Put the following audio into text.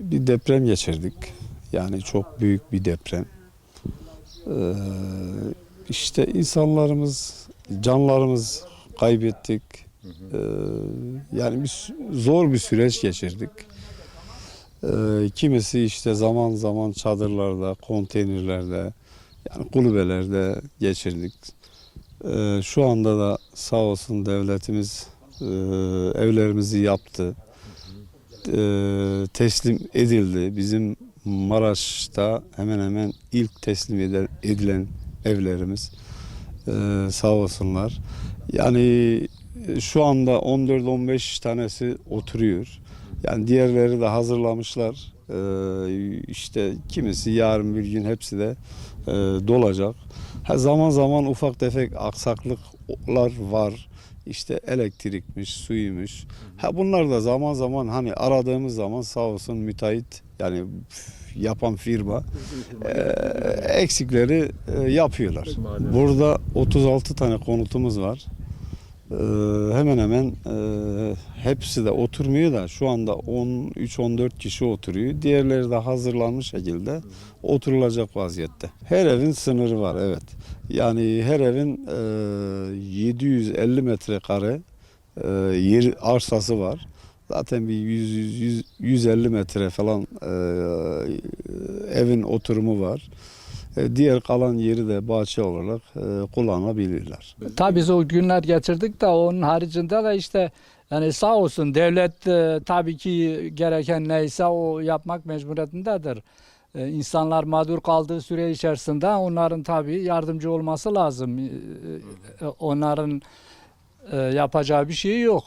Bir deprem geçirdik. Yani çok büyük bir deprem. Ee, işte insanlarımız, canlarımız kaybettik. Ee, yani bir, zor bir süreç geçirdik. Ee, kimisi işte zaman zaman çadırlarda, konteynerlerde, yani kulübelerde geçirdik. Ee, şu anda da sağ olsun devletimiz e, evlerimizi yaptı e, teslim edildi. Bizim Maraş'ta hemen hemen ilk teslim ede- edilen evlerimiz E, sağ olsunlar. Yani e, şu anda 14-15 tanesi oturuyor. Yani diğerleri de hazırlamışlar. E, işte kimisi yarın bir gün hepsi de e, dolacak. Ha, zaman zaman ufak tefek aksaklıklar var. İşte elektrikmiş, suymuş. Ha bunlar da zaman zaman hani aradığımız zaman sağ olsun müteahhit yani yapan firma e, eksikleri e, yapıyorlar. Burada 36 tane konutumuz var. E, hemen hemen e, hepsi de oturmuyor da şu anda 13-14 kişi oturuyor. Diğerleri de hazırlanmış şekilde oturulacak vaziyette. Her evin sınırı var evet. Yani her evin e, 750 metrekare e, yer arsası var. Zaten bir 100, 100, 150 metre falan e, evin oturumu var. E, diğer kalan yeri de bahçe olarak e, kullanabilirler. Tabii biz o günler geçirdik de onun haricinde de işte yani sağ olsun devlet e, tabii ki gereken neyse o yapmak mecburiyetindedir. E, insanlar mağdur kaldığı süre içerisinde onların tabii yardımcı olması lazım. E, e, onların e, yapacağı bir şey yok.